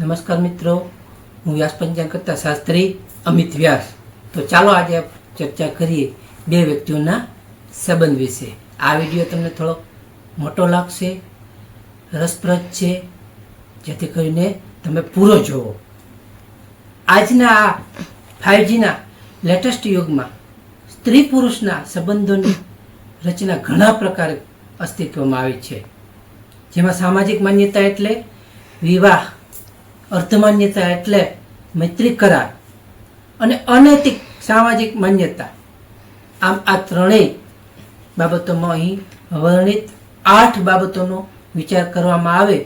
નમસ્કાર મિત્રો, હું વ્યાસ પંચાંગ કરતા શાસ્ત્રી અમિત વ્યાસ. તો ચાલો આજે ચર્ચા કરીએ બે વ્યક્તિઓના સંબંધ વિશે. આ વીડિયો તમને થોડો મોટો લાગશે, રસપ્રદ છે, જેથી કરીને તમે પૂરો જોવો. આજના આ ફાઇવજીના લેટેસ્ટ યુગમાં સ્ત્રી પુરુષના સંબંધોની રચના ઘણા પ્રકારે અસ્તિત્વમાં આવી છે. જેમાં સામાજિક માન્યતા એટલે વિવાહ અર્ધમાન્યતા એટલે મૈત્રી કરાર અને અનૈતિક સામાજિક માન્યતા. આમ આ ત્રણેય બાબતોમાં અહીં વર્ણિત આઠ બાબતોનો વિચાર કરવામાં આવે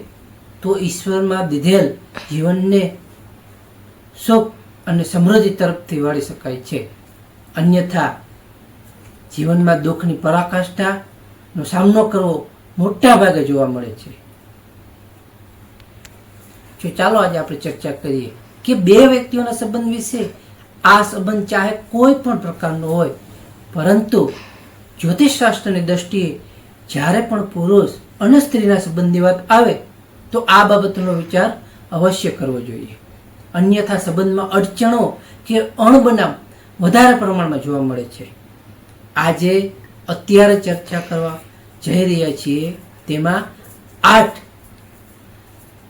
તો ઈશ્વરમાં દીધેલ જીવનને સુખ અને સમૃદ્ધિ તરફથી વાળી શકાય છે. અન્યથા જીવનમાં દુઃખની પરાકાષ્ઠાનો સામનો કરવો મોટા ભાગે જોવા મળે છે. તો ચાલો આજે આપણે ચર્ચા કરીએ કે બે વ્યક્તિઓના સંબંધ વિશે આ સંબંધ ચાહે કોઈ પણ પ્રકારનો હોય. પરંતુ જ્યોતિષશાસ્ત્રની દ્રષ્ટિએ જ્યારે પણ પુરુષ અને સ્ત્રીના સંબંધની વાત આવે, તો આ બાબતનો વિચાર અવશ્ય કરવો જોઈએ. અન્યથા સંબંધમાં અડચણો કે અણબનાવ વધારે પ્રમાણમાં જોવા મળે છે. આજે અત્યારે ચર્ચા કરવા જઈ રહ્યા છીએ તેમાં આઠ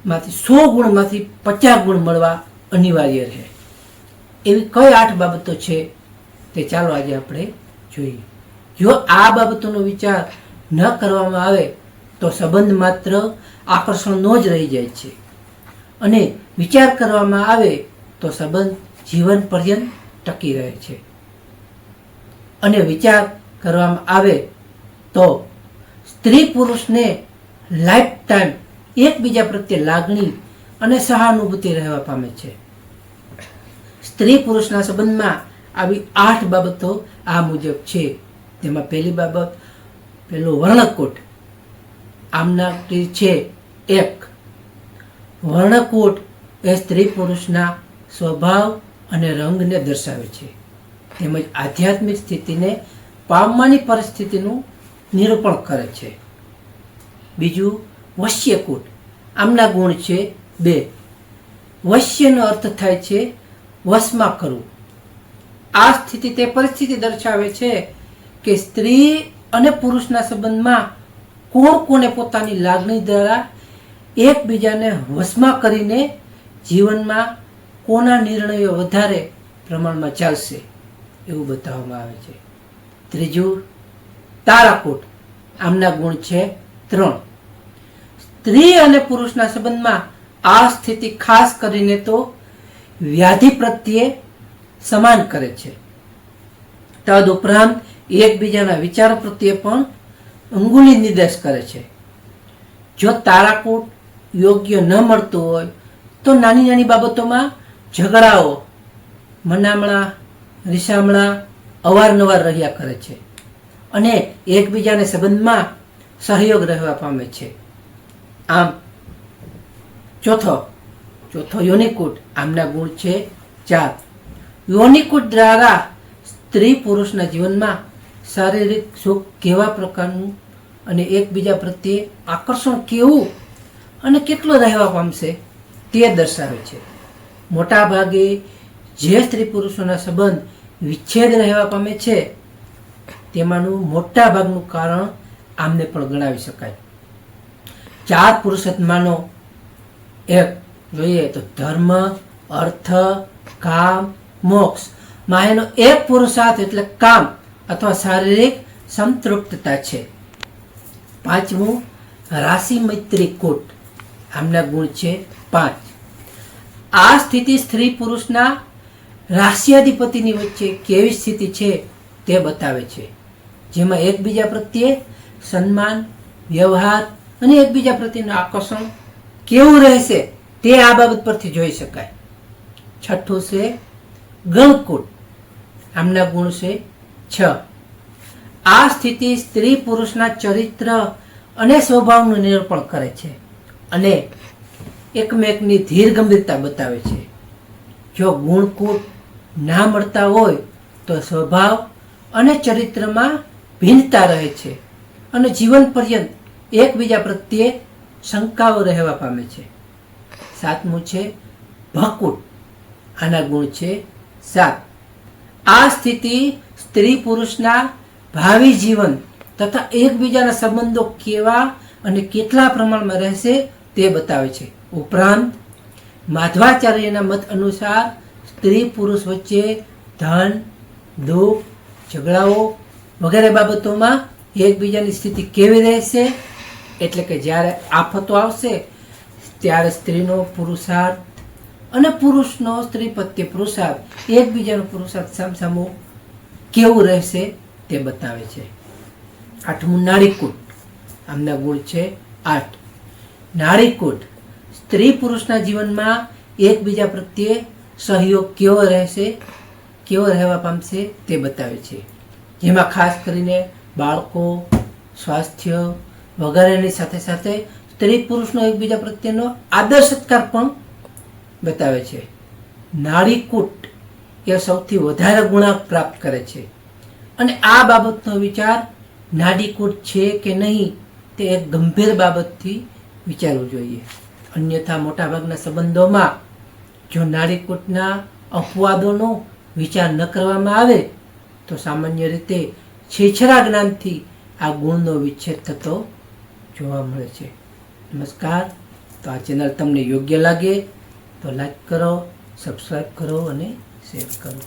માંથી સો ગુણમાંથી પચાસ ગુણ મળવા અનિવાર્ય રહે. એવી કઈ આઠ બાબતો છે તે ચાલો આજે આપણે જોઈએ. જો આ બાબતોનો વિચાર ન કરવામાં આવે, તો સંબંધ માત્ર આકર્ષણનો જ રહી જાય છે. અને વિચાર કરવામાં આવે, તો સંબંધ જીવન પર્યંત ટકી રહે છે. અને વિચાર કરવામાં આવે, તો સ્ત્રી પુરુષને લાઈફ ટાઈમ એકબીજા પ્રત્યે લાગણી અને સહાનુભૂતિ રહેવા પામે છે. સ્ત્રી પુરુષના સંબંધમાં આવી આઠ બાબતો આ મુજબ છે. તેમાં પહેલી બાબત પેલું વર્ણકોટ. આમના છે એક. વર્ણકોટ એ સ્ત્રી પુરુષના સ્વભાવ અને રંગને દર્શાવે છે. તેમજ આધ્યાત્મિક સ્થિતિને પામવાની પરિસ્થિતિનું નિરૂપણ કરે છે. બીજું વશ્યકૂટ આમના ગુણ છે બે. વશ્યનો અર્થ થાય છે વશમાં કરવું. આ સ્થિતિ તે પરિસ્થિતિ દર્શાવે છે કે સ્ત્રી અને પુરુષના સંબંધમાં કોણ કોને પોતાની લાગણી દ્વારા એકબીજાને વશમાં કરીને જીવનમાં કોના નિર્ણયો વધારે પ્રમાણમાં ચાલશે એવું બતાવવામાં આવે છે. ત્રીજું, તારાકોટ. આમના ગુણ છે ત્રણ. સ્ત્રી અને પુરુષના સંબંધમાં આ સ્થિતિ ખાસ કરીને તો વ્યાધિ પ્રત્યે સમાન કરે છે. તદ ઉપરાંત એકબીજાના વિચાર પ્રત્યે પણ અંગુલી નિર્દેશ કરે છે. જો તારાકૂટ યોગ્ય ન મળતું હોય, તો નાની નાની બાબતોમાં ઝઘડાઓ, મનામણા, રીસામણા અવારનવાર રહ્યા કરે છે અને એકબીજાને સંબંધમાં સહયોગ રહેવા પામે છે. આમ, ચોથો ચોથો યોનિકૂટ, આમના ગુણ છે ચાર. યોનિકૂટ દ્વારા સ્ત્રી પુરુષના જીવનમાં શારીરિક સુખ કેવા પ્રકારનું અને એકબીજા પ્રત્યે આકર્ષણ કેવું અને કેટલો રહેવા પામશે તે દર્શાવે છે. મોટા ભાગે જે સ્ત્રી પુરુષોના સંબંધ વિચ્છેદ રહેવા પામે છે, તેમાંનું મોટા ભાગનું કારણ આમને પણ ગણાવી શકાય. ચાર પુરુષોત્માનો એક જોઈએ તો ધર્મ, અર્થ, કામ, મોક્ષ. માં એનો એક પુરુષાર્થ એટલે કામ અથવા શારીરિક સંતૃપ્તતા છે. પાંચમું, રાશિ મૈત્રી કૂટ. આમના ગુણ છે પાંચ. આ સ્થિતિ સ્ત્રી પુરુષના રાશિયાધિપતિની વચ્ચે કેવી સ્થિતિ છે તે બતાવે છે. જેમાં એકબીજા પ્રત્યે સન્માન, વ્યવહાર અને એકબીજા પ્રત્યેનું આકર્ષણ કેવું રહેશે તે આ બાબત પરથી જોઈ શકાય. છઠ્ઠું છે ગણકૂટ આમના ગુણ છે છ. આ સ્થિતિ સ્ત્રી પુરુષના ચરિત્ર અને સ્વભાવનું નિરૂપણ કરે છે અને એકમેકની ધીર ગંભીરતા બતાવે છે. જો ગુણકૂટ ના મળતા હોય તો સ્વભાવ અને ચરિત્રમાં ભિન્નતા રહે છે અને જીવન પર્યંત એકબીજા પ્રત્યે શંકાઓ રહેવા પામે છે. સાતમું છે ભકુટ આના ગુણ છે સાત. આ સ્થિતિ સ્ત્રી પુરુષના ભાવિ જીવન તથા એકબીજાના સંબંધો કેવા અને કેટલા પ્રમાણમાં રહેશે તે બતાવે છે. ઉપરાંત, માધવાચાર્યના મત અનુસાર સ્ત્રી પુરુષ વચ્ચે ધન, દુઃખ, ઝઘડાઓ વગેરે બાબતોમાં એકબીજાની સ્થિતિ કેવી રહેશે? એટલે કે જ્યારે આફતો આવશે, ત્યારે સ્ત્રીનો પુરુષાર્થ અને પુરુષનો સ્ત્રી પ્રત્યે પુરુષાર્થ, એકબીજાનો પુરુષાર્થ સામસામો કેવું રહેશે તે બતાવે છે. આઠમું નાળીકૂટ આમના ગુણ છે આઠ. નાળીકૂટ સ્ત્રી પુરુષના જીવનમાં એકબીજા પ્રત્યે સહયોગ કેવો રહેશે, કેવો રહેવા પામશે તે બતાવે છે. જેમાં ખાસ કરીને બાળકો, સ્વાસ્થ્ય વગેરેની સાથે સાથે સ્ત્રી પુરુષનો એકબીજા પ્રત્યેનો આદર સત્કાર પણ બતાવે છે. નાળીકૂટ એ સૌથી વધારે ગુણાંક પ્રાપ્ત કરે છે. અને આ બાબતનો વિચાર નાડીકૂટ છે કે નહીં તે એક ગંભીર બાબતથી વિચારવું જોઈએ. અન્યથા મોટાભાગના સંબંધોમાં જો નાડીકૂટના અપવાદોનો વિચાર ન કરવામાં આવે, તો સામાન્ય રીતે છેછરા જ્ઞાનથી આ ગુણનો વિચ્છેદ થતો જોવા મળે છે. નમસ્કાર. તો આ ચેનલ તમને યોગ્ય લાગે તો લાઈક કરો સબસ્ક્રાઈબ કરો અને શેર કરો.